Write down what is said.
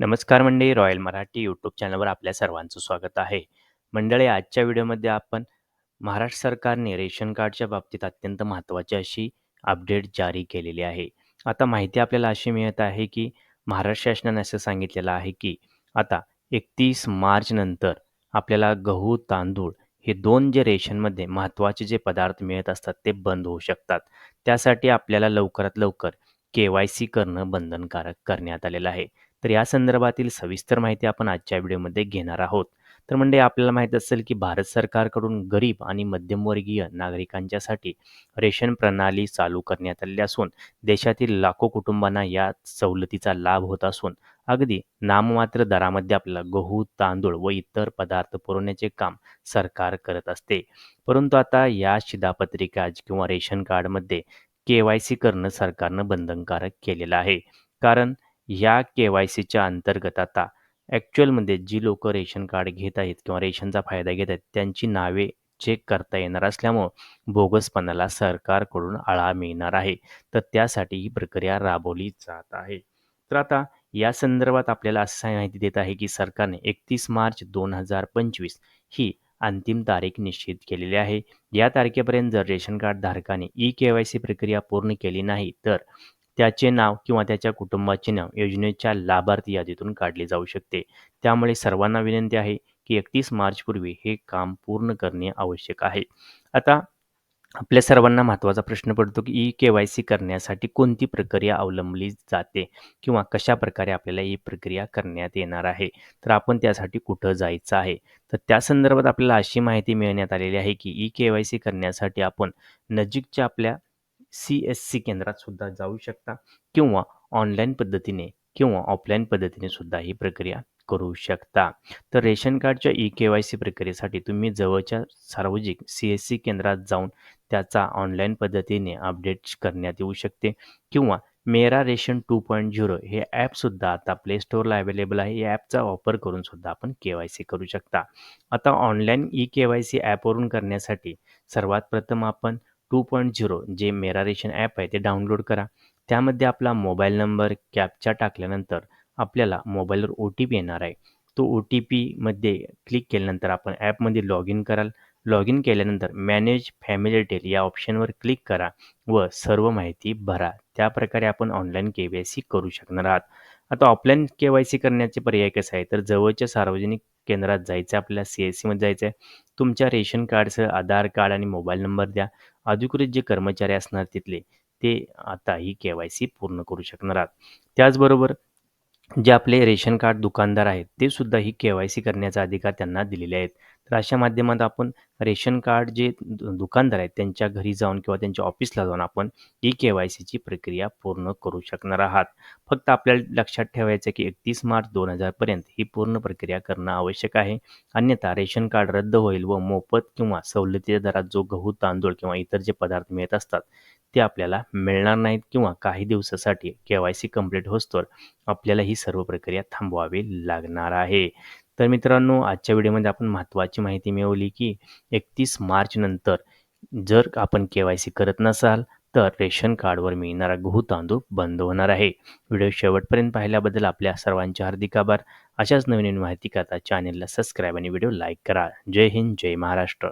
नमस्कार मंडळी royal Marathi YouTube चॅनलवर आपल्या सर्वांचं स्वागत आहे. मंडळी आजच्या व्हिडिओमध्ये आपण महाराष्ट्र सरकारने रेशन कार्डच्या बाबतीत अत्यंत महत्त्वाची अशी अपडेट जारी केलेली आहे. आता माहिती आपल्याला अशी मिळत आहे की महाराष्ट्र शासनाने असं सांगितलेलं आहे की आता एकतीस मार्च नंतर आपल्याला गहू तांदूळ हे दोन जे रेशनमध्ये महत्त्वाचे जे पदार्थ मिळत असतात ते बंद होऊ शकतात. त्यासाठी आपल्याला लवकरात लवकर के वाय सी करणं बंधनकारक करण्यात आलेलं आहे. तर या संदर्भातील सविस्तर माहिती आपण आजच्या व्हिडिओमध्ये घेणार आहोत. तर म्हणजे आपल्याला माहीत असेल की भारत सरकारकडून गरीब आणि मध्यमवर्गीय नागरिकांच्यासाठी रेशन प्रणाली चालू करण्यात आली असून देशातील लाखो कुटुंबांना या सवलतीचा लाभ होत असून अगदी नाममात्र दरामध्ये आपल्याला गहू तांदूळ व इतर पदार्थ पुरवण्याचे काम सरकार करत असते. परंतु आता या शिधापत्रिका किंवा रेशन कार्डमध्ये के वाय सी करणं सरकारनं बंधनकारक केलेलं आहे. कारण या के वाय सीच्या अंतर्गत आता ॲक्च्युअलमध्ये जी लोक रेशन कार्ड घेत आहेत किंवा रेशनचा फायदा घेत आहेत त्यांची नावे चेक करता येणार असल्यामुळं बोगसपणाला सरकारकडून आळा मिळणार आहे. तर त्यासाठी ही प्रक्रिया राबवली जात आहे. तर आता या संदर्भात आपल्याला असं माहिती देत आहे की सरकारने एकतीस मार्च दोन हजार पंचवीस ही अंतिम तारीख निश्चित केलेली आहे. या तारखेपर्यंत जर रेशन कार्ड धारकाने ई के वाय सी प्रक्रिया पूर्ण केली नाही तर त्याचे नाव किंवा त्याच्या कुटुंबाचे नाव योजनेच्या लाभार्थी यादीतून काढले जाऊ शकते. त्यामुळे सर्वांना विनंती आहे की एकतीस मार्चपूर्वी हे काम पूर्ण करणे आवश्यक आहे. आता आपल्या सर्वांना महत्त्वाचा प्रश्न पडतो की ई के वाय सी करण्यासाठी कोणती प्रक्रिया अवलंबली जाते किंवा कशा प्रकारे आपल्याला ही प्रक्रिया करण्यात येणार आहे? तर आपण त्यासाठी कुठं जायचं आहे? तर त्या संदर्भात आपल्याला अशी माहिती मिळण्यात आलेली आहे की ई के वाय सी करण्यासाठी आपण नजीकच्या आपल्या सी एस सी केंद्रात सुद्धा जाऊ शकता किंवा ऑनलाईन पद्धतीने किंवा ऑफलाईन पद्धतीने सुद्धा ही प्रक्रिया करू शकता. तर रेशन कार्डच्या ई के वाय सी प्रक्रियेसाठी तुम्ही जवळच्या सार्वजनिक सी एस सी केंद्रात जाऊन त्याचा ऑनलाईन पद्धतीने अपडेट करण्यात येऊ शकते किंवा मेरा रेशन टू पॉईंट झिरो हे ॲपसुद्धा आता प्ले स्टोअरला अवेलेबल आहे. या ॲपचा वापर करून सुद्धा आपण के वाय सी करू शकता. आता online E K Y C ॲपवरून करण्यासाठी सर्वात प्रथम आपण टू पॉईंट झिरो जे मेरा रेशन ॲप आहे ते डाउनलोड करा. त्यामध्ये आपला मोबाईल नंबर कॅपचा टाकल्यानंतर आपल्याला मोबाईलवर ओ टी पी येणार आहे. तो ओ टी पीमध्ये क्लिक केल्यानंतर आपण ॲपमध्ये लॉग इन कराल. लॉग इन केल्यानंतर मॅनेज फॅमिली डिटेल या ऑप्शनवर क्लिक करा व सर्व माहिती भरा. त्या प्रकारे आपण ऑनलाईन के वाय सी करू शकणार आहात. आता ऑफलाईन के वाय सी करण्याचे पर्याय कसं आहे तर जवळच्या सार्वजनिक केंद्रात जायचं आपल्याला सी एस सीमध्ये जायचं आहे. तुमच्या रेशन कार्डसह आधार कार्ड आणि मोबाईल नंबर द्या. अधिकृत जे कर्मचारी असणार तिथले ते आता ही के वाय सी पूर्ण करू शकणार आहात. त्याचबरोबर जे आपले रेशन कार्ड दुकानदार आहेत ते सुद्धा ही के वाय सी करण्याचा अधिकार त्यांना दिलेले आहेत. तर अशा माध्यमात आपण रेशन कार्ड जे दु दुकानदार आहेत त्यांच्या घरी जाऊन किंवा त्यांच्या ऑफिसला जाऊन आपण ई के वाय सीची प्रक्रिया पूर्ण करू शकणार आहात. फक्त आपल्याला लक्षात ठेवायचं की एकतीस मार्च दोन हजारपर्यंत ही पूर्ण प्रक्रिया करणं आवश्यक आहे. अन्यथा रेशन कार्ड रद्द होईल व मोफत किंवा सवलतीच्या दरात जो गहू तांदूळ किंवा इतर जे पदार्थ मिळत असतात ते आपल्याला मिळणार नाहीत किंवा काही दिवसासाठी के वाय सी कंप्लीट होस्तोवर आपल्याला ही सर्व प्रक्रिया थांबवावी लागणार आहे. तर मित्रांनो आजच्या व्हिडिओमध्ये आपण महत्त्वाची माहिती मिळवली की एकतीस मार्च नंतर जर आपण के वाय सी करत नसाल तर रेशन कार्डवर मिळणारा गहू तांदूळ बंद होणार आहे. व्हिडिओ शेवटपर्यंत पाहिल्याबद्दल आपल्या सर्वांचे हार्दिक आभार. अशाच नवीन नवीन माहिती करता चॅनेलला सबस्क्राईब आणि व्हिडिओ लाईक करा. जय हिंद जय महाराष्ट्र.